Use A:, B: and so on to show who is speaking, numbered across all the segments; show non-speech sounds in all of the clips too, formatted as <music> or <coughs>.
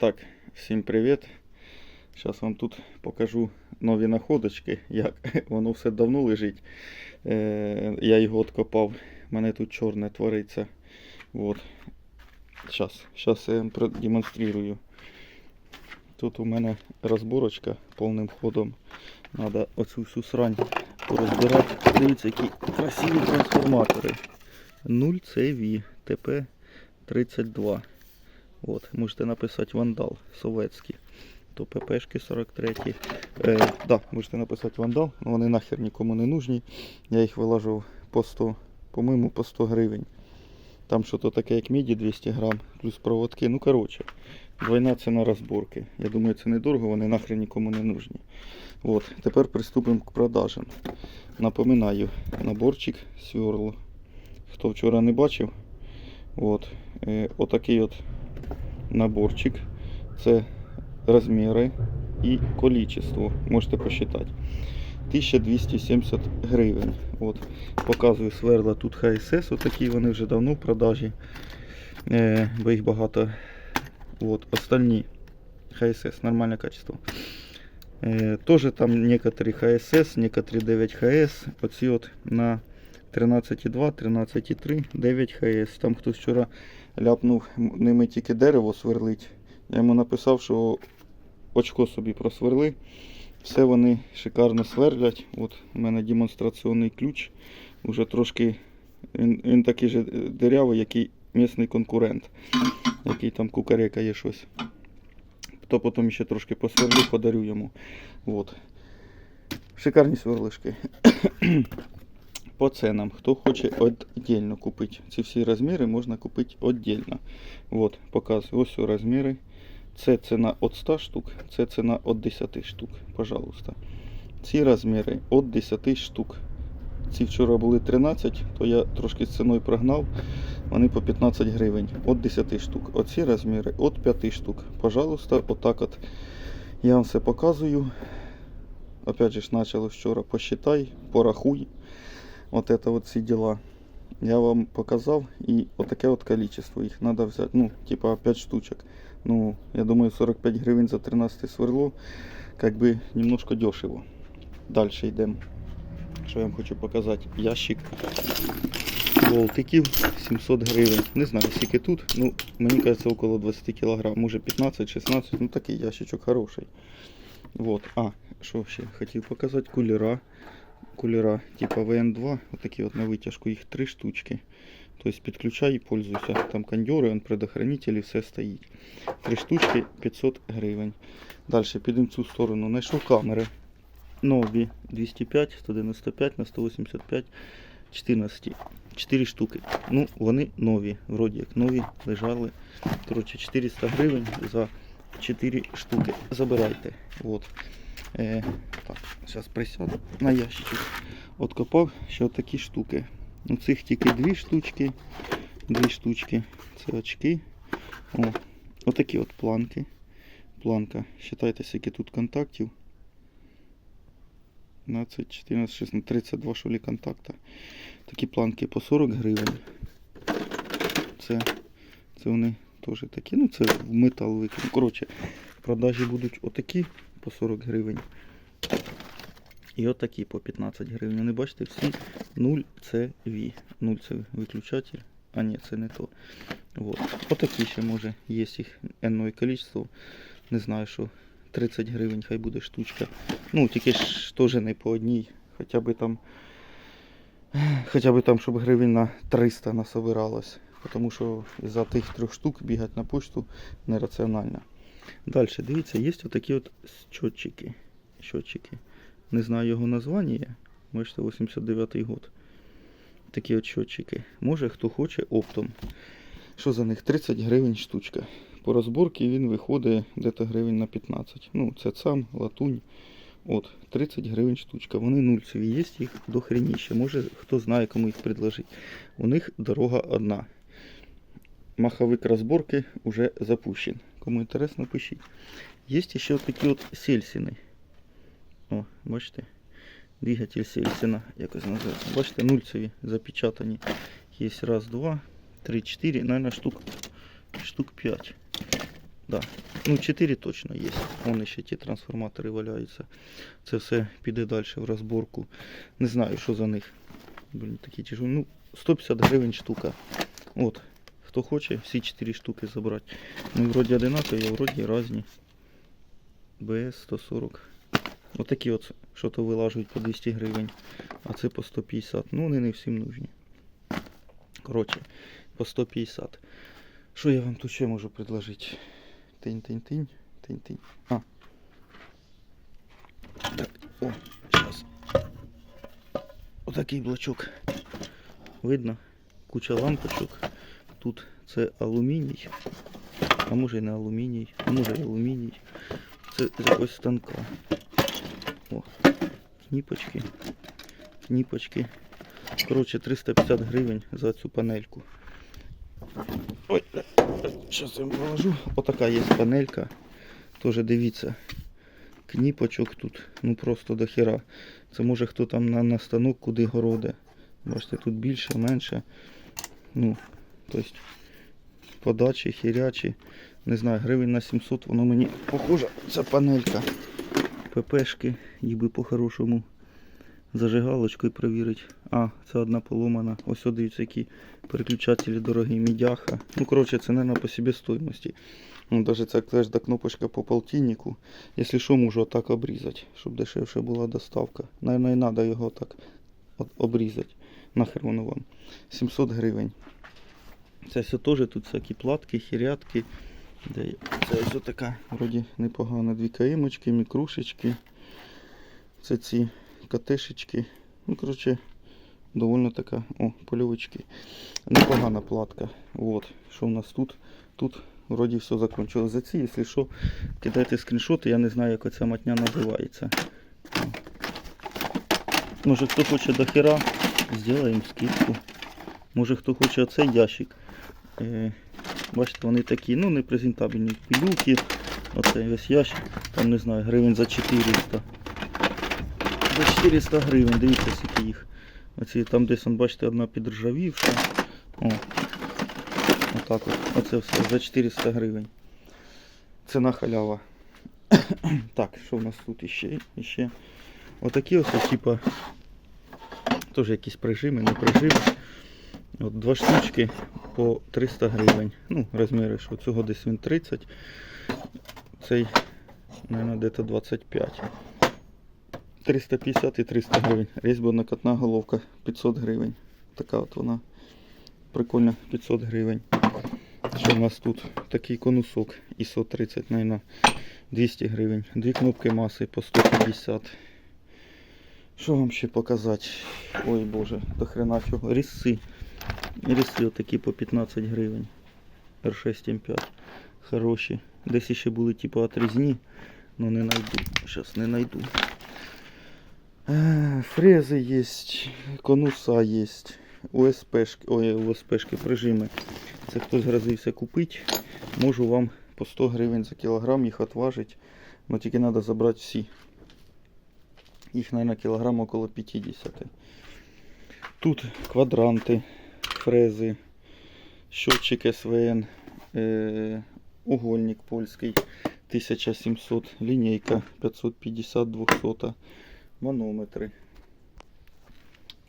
A: Так, всім привіт. Зараз вам тут покажу нові находочки, як <laughs> воно все давно лежить. Е, я його откопав. У мене тут чорне твориться. Вот. Зараз, зараз я вам продемонструю. Тут у мене розборочка повним ходом. Надо оцю всю срань порозбирати. Дивіться, які красиві трансформатори. 0 CV TP32. От, можете написати вандал советський. То ППшки 43. Е, да, можете написати вандал, але вони нахер нікому не нужні. Я їх вилажу по 100, по-моєму, по 100 гривень. Там що то таке, як міді 200 грам, плюс проводки. Ну, коротше, двойна ціна розборки. Я думаю, це недорого, вони нахрен нікому не нужні. От, тепер приступимо к продажам. Напоминаю, наборчик сверло. Хто вчора не бачив, от, е, отакий от наборчик. Це розміри і количество. Можете посчитати. 1270 гривень. От, показую сверла тут ХСС, отакі вони вже давно в продажі. Е, бо їх багато. От, остальні ХСС, нормальне качество. Е, Тоже там некоторі ХСС, некоторі 9 ХС. Оці от на 13,2, 13,3, 9 ХС. Там хтось вчора ляпнув ними тільки дерево сверлить. Я йому написав, що очко собі просверли. Все вони шикарно сверлять. От у мене демонстраційний ключ. Уже трошки він, він такий же дирявий, як і місний конкурент, який там кукарекає щось. То потім ще трошки посверлю, подарю йому. От. Шикарні сверлишки. По ценам, хто хоче віддільно купити ці всі розміри, можна купити віддільно. От, показую, ось розміри. Це ціна від 100 штук, це ціна від 10 штук, пожалуйста. Ці розміри від 10 штук. Ці вчора були 13, то я трошки з ціною прогнав. Вони по 15 гривень. Від 10 штук. Оці розміри від 5 штук. Пожалуйста, отак от. Я вам все показую. Опять же ж начало вчора. Посчитай, порахуй. Вот это вот все дела. Я вам показав і отаке от количество. Їх треба взяти, ну, типа 5 штучок. Ну, я думаю, 45 гривень за 13 сверло, как бы немножко дешево. Дальше йдемо. Що я вам хочу показати? Ящик болтиків 700 гривень. Не знаю, скільки тут. Ну, мені кажется, около 20 кг. Може 15-16. Ну такий ящичок хороший. Вот. А, що ще хотів показати? Кулера. Кулера типа ВН2. Отакі от на витяжку. Їх три штучки. Тобто підключай і пользуйся. Там кондьори, он предохранителі, все стоїть. Три штучки 500 гривень. Далі підемо в цю сторону. Знайшов камери. Нові 205, 195 на 185, 14. 4 штуки. Ну, вони нові. Вроді як нові лежали. Коротше, 400 гривень за 4 штуки. Забирайте. Вот. Е, так, зараз присяду на ящичок. Откопав ще такі штуки. Ну, цих тільки дві штучки. Дві штучки. Це очки. О, отакі от планки. Планка. Считайте, скільки тут контактів. 15, 14, 16, 32 шолі контакта. Такі планки по 40 гривень. Це, це вони теж такі. Ну, це в метал викину. Коротше, в продажі будуть отакі по 40 гривень. І отакі по 15 гривень. Вони бачите, всі 0 це V. 0 це виключатель. А ні, це не то. Вот. Отакі ще може. Є їх енное количество. Не знаю, що 30 гривень хай буде штучка. Ну, тільки ж теж не по одній. Хоча би там. Хоча б там, щоб гривень на 300 насобиралось. Тому що за тих трьох штук бігати на почту нераціонально. Далі, дивіться, є отакі от щотчики. Щотчики. Не знаю його названня. Бачите, 89-й год. Такі от щотчики. Може хто хоче оптом. Що за них? 30 гривень штучка. По розборці він виходить десь гривень на 15. Ну, це сам, латунь. От, 30 гривень штучка. Вони нульцеві, є їх до. Може хто знає, кому їх предложити. У них дорога одна. Маховик розборки вже запущен. Кому інтересно, пишіть. Є ще от такі от сельсіни. О, бачите? Двигатель сельсина, якось називається. Бачите, нульцеві запечатані. Є раз, два, три, чотири, наверное, штук, штук 5. Да. Ну, 4 точно є. Вон ще ті трансформатори валяються. Це все піде далі в розборку. Не знаю, що за них. Блін, такі тяжелі. Ну, 150 гривень штука. От. Хто хоче, всі 4 штуки забрати. Ну, вроді одинакові, а вроді різні. БС 140. Отакі от, що то вилажують по 200 гривень. А це по 150. Ну, вони не всім нужні. Коротше, по 150. Що я вам тут ще можу предложити? Тинь-тинь-тинь. Тинь-тинь. А. Так, о, зараз. Отакий блочок. Видно? Куча лампочок. Тут це алюміній. А може і не алюміній, а може і алюміній. Це з якогось станка. О, кніпочки. Кніпочки. Коротше, 350 гривень за цю панельку. Ой, зараз я вам положу. Отака є панелька. Тоже дивіться. Кніпочок тут, ну просто до хера. Це може хто там на, на станок куди городе. Бачите, тут більше, менше. Ну, тобто подачі, хірячі. Не знаю, гривень на 700 воно мені похоже. Ця панелька. ППшки, їх би по-хорошому зажигалочкою перевірити. А, це одна поломана. Ось дивіться, які переключателі дорогі, мідяха. Ну, коротше, це, мабуть, по собі стоїмості. Ну, даже ця клешда кнопочка по полтиннику. Якщо що, можу отак обрізати, щоб дешевше була доставка. Наверное, і треба його так обрізати. Нахер воно вам. 700 гривень. Це все теж тут всякі платки, хірятки. Це ось така, вроді непогана. Дві каїмочки, мікрушечки. Це ці катешечки. Ну, коротше, довольно така. О, польовички. Непогана платка. Вот. Що у нас тут? Тут вроді все закончилось. За ці, якщо що, кидайте скріншоти, я не знаю, як оця матня називається. Може хто хоче до хера, зробимо скидку. Може хто хоче оцей ящик. Е, бачите, вони такі, ну не презентабельні пилюки. Оцей весь ящик, там не знаю, гривень за 400. За 400 гривень, дивіться, скільки їх. Оці там десь, он, бачите, одна підржавівша. О. Отак от. Оце все за 400 гривень. Ціна халява. <coughs> так, що в нас тут іще? іще? Отакі ось, типа, теж якісь прижими, не прижими. От два штучки по 300 гривень. Ну, розміри, що цього десь він 30. Цей, мабуть, десь 25. 350 і 300 гривень. Різьбо-накатна головка 500 гривень. Така от вона. Прикольна 500 гривень. Що в нас тут? Такий конусок ISO 30, мабуть, 200 гривень. Дві кнопки маси по 150. Що вам ще показати? Ой боже, до хрена чого. Різці. Різці отакі по 15 гривень. R6 М5. Хороші. Десь ще були типу отрізні, але не знайду. Зараз не знайду. Е, Фрези є, конуса є, УСПшки, ой, УСПшки, прижими. Це хтось грозився купити. Можу вам по 100 гривень за кілограм їх відважити. але тільки треба забрати всі. Їх, мабуть, кілограм около 50. Тут квадранти, фрези, щотчик СВН, е, угольник польський 1700, лінійка 550 200 манометри.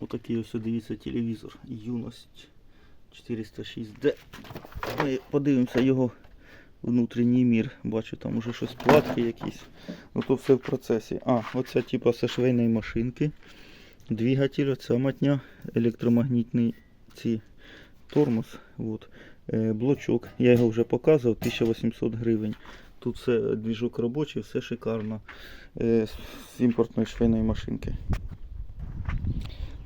A: Отакий ось дивіться телевізор. Юність 406D. Ми подивимося його внутрішній мір. Бачу, там уже щось платки якісь. Ну то все в процесі. А, оця типа швейної машинки. Двигатель, оця матня, електромагнітний ці тормоз. От. Е, блочок. Я його вже показував, 1800 гривень. Тут все двіжок робочий, все шикарно. Е, з імпортної швейної машинки.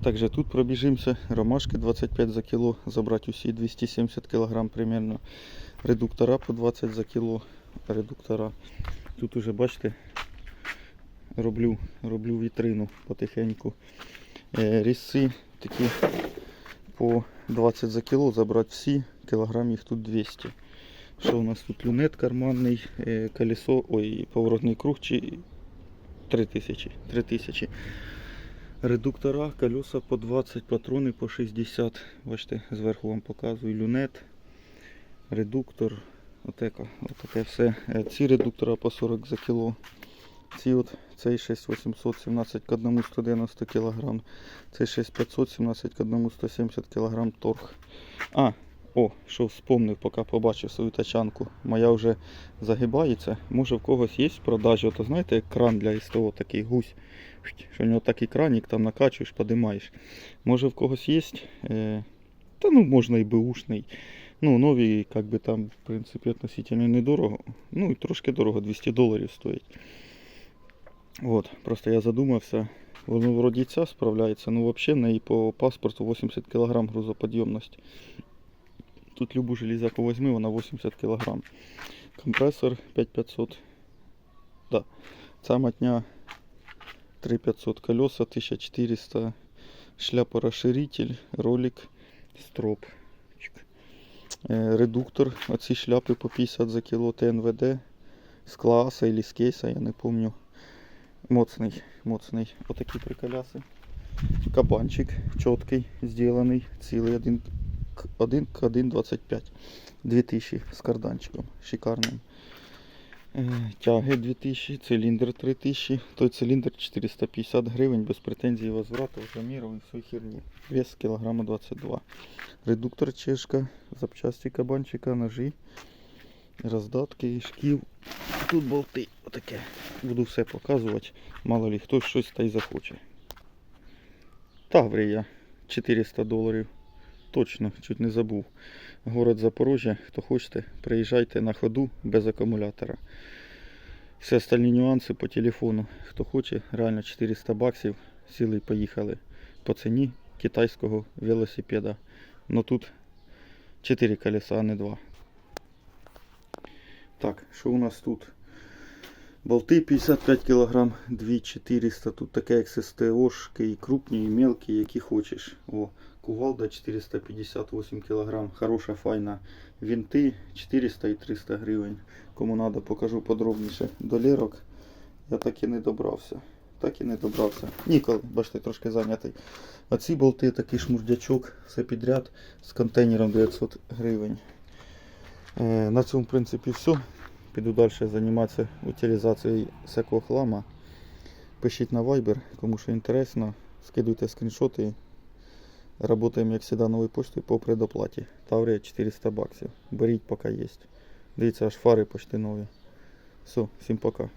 A: Также тут пробіжимося. Ромашки 25 за кіло. Забрати усі 270 кг примерно. Редуктора по 20 за кіло. Редуктора. Тут уже бачите, роблю, роблю вітрину потихеньку. Е, різці такі по 20 за кіло. Забрати всі. Кілограм їх тут 200. Що у нас тут люнет карманний, е, колесо, ой, поворотний круг чи 3000. 3000. Редуктора, колеса по 20, патрони по 60. Бачите, зверху вам показую люнет, редуктор, Отаке, отаке все. Е, Ці редуктори по 40 за кіло. Ці от, цей 6800, 17 к 1 190 кг. Цей 6500, 17 к 1 170 кг торг. А, о, що вспомнив, поки побачив свою тачанку. Моя вже загибається. Може в когось є в продажі, ото знаєте, як кран для СТО, такий гусь. Що в нього такий кранік, там накачуєш, подимаєш. Може в когось є. Е, та ну можна і беушний. Ну, нові, як би там, в принципі, относительно недорого. Ну і трошки дорого, 200 доларів стоїть. От, просто я задумався. Воно вроді ця справляється, ну взагалі в неї по паспорту 80 кг грузоподйомність. Тут любу железяку возьми, вона 80 кг. Компресор 5500. Да. Ця матня 3500 колеса, 1400 шляпорозширитель, ролик, строп. Е, Редуктор, оці шляпи по 50 за кіло ТНВД з класа или з кейса, я не помню. Моцний, моцний. Отакі приколяси. Кабанчик чіткий, зроблений, цілий 1 к 1 к 1,25. 2000 з карданчиком. Шикарним. Е, Тяги 2000, циліндр 3000, той циліндр 450 гривень, без претензій возврату, заміров і всю херні. Вес кілограма 22. Редуктор чешка, запчасті кабанчика, ножі, роздатки, шків. Тут болти, отаке. Буду все показувати. Мало ли хтось щось та й захоче. Таврія 400 доларів. Точно, чуть не забув. Город Запорожжя, хто хочете, приїжджайте на ходу без акумулятора. Всі остальні нюанси по телефону. Хто хоче, реально 400 баксів, сіли і поїхали по ціні китайського велосипеда. Но тут 4 колеса, а не 2. Так, що у нас тут? Болти 55 кг, 2400. Тут таке як ССТОшки, і крупні, і мелкі, які хочеш. О, кувалда 458 кг, хороша, файна. Вінти 400 і 300 гривень. Кому треба, покажу подробніше. Долірок я так і не добрався. Так і не добрався. Ніколи, бачите, трошки зайнятий. А ці болти такий шмурдячок, все підряд з контейнером 900 гривень. Е, на цьому, в принципі, все. Піду далі займатися утилізацією всякого хлама. Пишіть на Viber, кому що інтересно. Скидуйте скріншоти. Работаємо, як завжди, новою поштою по предоплаті. Таврія 400 баксів. Беріть, поки є. Дивіться, аж фари почти нові. Все, всім пока.